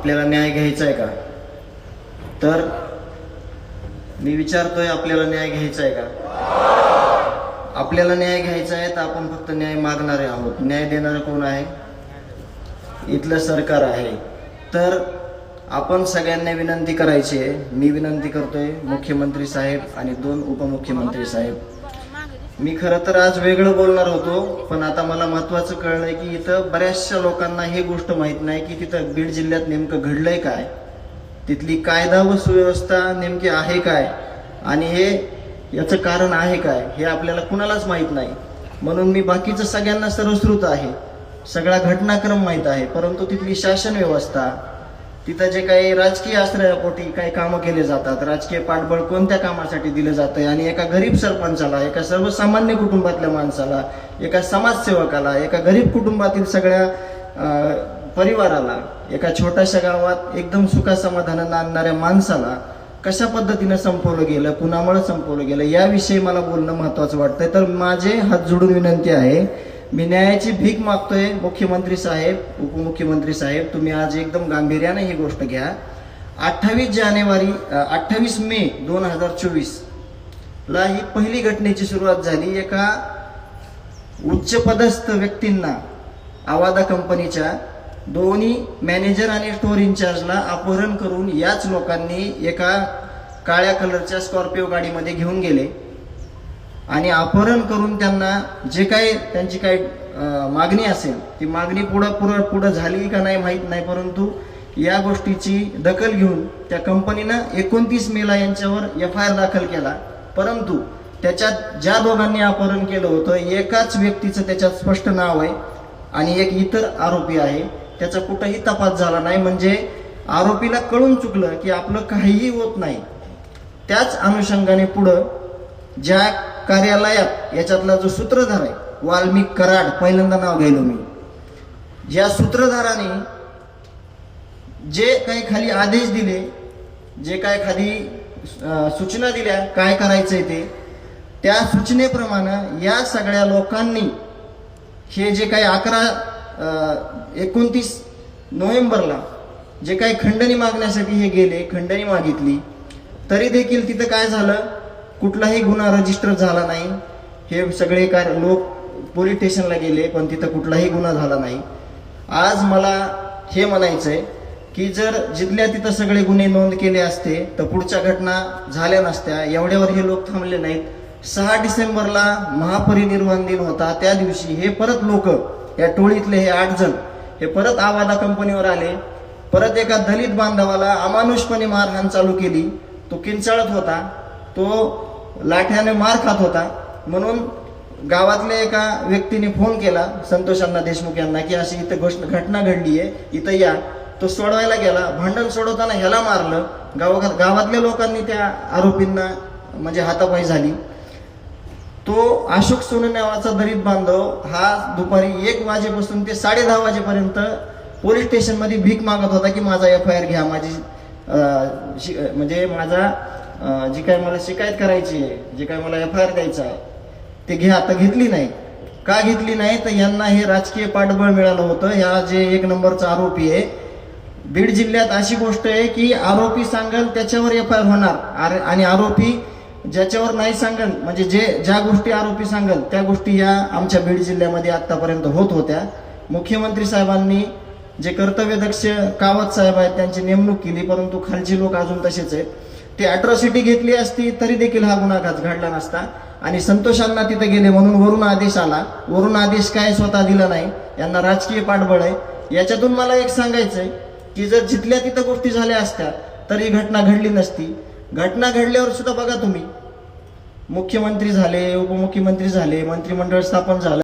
आपल्याला न्याय घ्यायचा आहे का? तर मी विचारतोय आपल्याला न्याय घ्यायचा आहे का? आपल्याला न्याय घ्यायचा आहे तर आपण फक्त न्याय मागणारे आहोत. न्याय देणारं कोण आहे? इथलं सरकार आहे. तर आपण सगळ्यांना विनंती करायची आहे. मी विनंती करतोय मुख्यमंत्री साहेब आणि दोन उपमुख्यमंत्री साहेब. मी खरं तर आज वेगळं बोलणार होतो पण आता मला महत्वाचं कळलंय की इथं बऱ्याचशा लोकांना हे गोष्ट माहीत नाही की तिथं बीड जिल्ह्यात नेमकं घडलंय काय. तिथली कायदा व सुव्यवस्था नेमकी आहे काय आणि हे याचं कारण आहे काय हे आपल्याला कुणालाच माहीत नाही. म्हणून मी बाकीचं सगळ्यांना सर्वश्रुत आहे. सगळा घटनाक्रम माहीत आहे परंतु तिथली शासन व्यवस्था तिथं जे काही राजकीय आश्रयापोटी काही कामं केले जातात राजकीय पाठबळ कोणत्या कामासाठी दिलं जातंय आणि एका गरीब सरपंचाला एका सर्वसामान्य कुटुंबातल्या माणसाला एका समाजसेवकाला एका गरीब कुटुंबातील सगळ्या परिवाराला एका छोट्याशा गावात एकदम सुखासमाधानानं आणणाऱ्या माणसाला कशा पद्धतीनं संपवलं गेलं कुणामुळे संपवलं गेलं याविषयी मला बोलणं महत्वाचं वाटतंय. तर माझे हात जोडून विनंती आहे मी न्यायाची भीक मागतोय मुख्यमंत्री साहेब उपमुख्यमंत्री साहेब तुम्ही आज एकदम गांभीर्याने ही गोष्ट घ्या. अठ्ठावीस जानेवारी अठ्ठावीस मे दोन हजार चोवीस ला ही पहिली घटनेची सुरुवात झाली. एका उच्चपदस्थ व्यक्तींना आवादा कंपनीच्या दोन्ही मॅनेजर आणि स्टोर इन्चार्जला अपहरण करून याच लोकांनी एका काळ्या कलरच्या स्कॉर्पिओ गाडीमध्ये घेऊन गेले. आणि अपहरण करून त्यांना जे काही त्यांची काही मागणी असेल ती मागणी पुढं पुढं पुढं झाली का नाही माहीत नाही परंतु या गोष्टीची दखल घेऊन त्या कंपनीनं एकोणतीस मेला यांच्यावर एफ आय आर दाखल केला. परंतु त्याच्यात ज्या दोघांनी अपहरण केलं होतं एकाच व्यक्तीचं त्याच्यात स्पष्ट नाव आहे आणि एक इतर आरोपी आहे. त्याचा कुठंही तपास झाला नाही. म्हणजे आरोपीला कळून चुकलं की आपलं काहीही होत नाही. त्याच अनुषंगाने पुढं ज्या कार्यालयात याच्यातला जो सूत्रधार आहे वाल्मिक कराड पहिल्यांदा नाव घ्यायलो मी. ज्या सूत्रधाराने जे काही खाली आदेश दिले जे काय खाली सूचना दिल्या काय करायचंय ते त्या सूचनेप्रमाणे या सगळ्या लोकांनी हे जे काही अकरा एकोणतीस नोव्हेंबरला जे काही खंडणी मागण्यासाठी हे गेले खंडणी मागितली तरी देखील तिथं काय झालं? कुठलाही गुन्हा रजिस्टर झाला नाही. हे सगळे काय लोक पोलीस स्टेशनला गेले पण तिथं कुठलाही गुन्हा झाला नाही. आज मला हे म्हणायचंय की जर जिथल्या तिथं सगळे गुन्हे नोंद केले असते तर पुढच्या घटना झाल्या नसत्या. एवढ्यावर हे लोक थांबले नाहीत. सहा डिसेंबरला महापरिनिर्वाण दिन होता. त्या दिवशी हे परत लोक या टोळीतले हे आठ जण हे परत आवादा कंपनीवर आले. परत एका दलित बांधवाला अमानुषपणे मारहाण चालू केली. तो किंचाळत होता. तो लाठ्याने मार खात होता. म्हणून गावातल्या एका व्यक्तीने फोन केला संतोषांना देशमुख यांना की अशी इथं गोष्ट घटना घडली आहे इथं या. तो सोडवायला गेला. भांडण सोडवताना ह्याला मारलं. गावा गावातल्या लोकांनी त्या आरोपींना म्हणजे हातापाई झाली. तो अशोक सोनू नावाचा दलित बांधव हा दुपारी एक वाजेपासून ते साडे दहा वाजेपर्यंत पोलीस स्टेशनमध्ये भीक मागत होता की माझा एफ आय आर घ्या माझी म्हणजे माझा जी काय मला शिकायत करायची आहे जे काय मला एफ आय आर द्यायचा आहे ते घ्या आता घेतली नाही. का घेतली नाही? तर यांना हे राजकीय पाठबळ मिळालं होतं. ह्या जे एक नंबरचा आरोपी आहे बीड जिल्ह्यात अशी गोष्ट आहे की आरोपी सांगल त्याच्यावर एफ आय आर होणार. आणि आरोपी ज्याच्यावर नाही सांगल म्हणजे जे ज्या गोष्टी आरोपी सांगल त्या गोष्टी या आमच्या बीड जिल्ह्यामध्ये आत्तापर्यंत होत होत्या. मुख्यमंत्री साहेबांनी जे कर्तव्यदक्ष कावत साहेब आहेत त्यांची नेमणूक केली परंतु खालची लोक अजून तसेच आहेत. ते अॅट्रॉसिटी घेतली असती तरी देखील हा गुन्हा घडला नसता. आणि संतोषांना तिथे गेले म्हणून वरून आदेश आला. वरून आदेश काय स्वतः दिला नाही यांना राजकीय पाठबळ आहे. याच्यातून मला एक सांगायचंय की जर जिथल्या तिथं गोष्टी झाल्या असत्या तर ही घटना घडली नसती. घटना घडल्यावर सुद्धा बघा तुम्ही. मुख्यमंत्री झाले उपमुख्यमंत्री झाले मंत्रिमंडळ स्थापन झालं.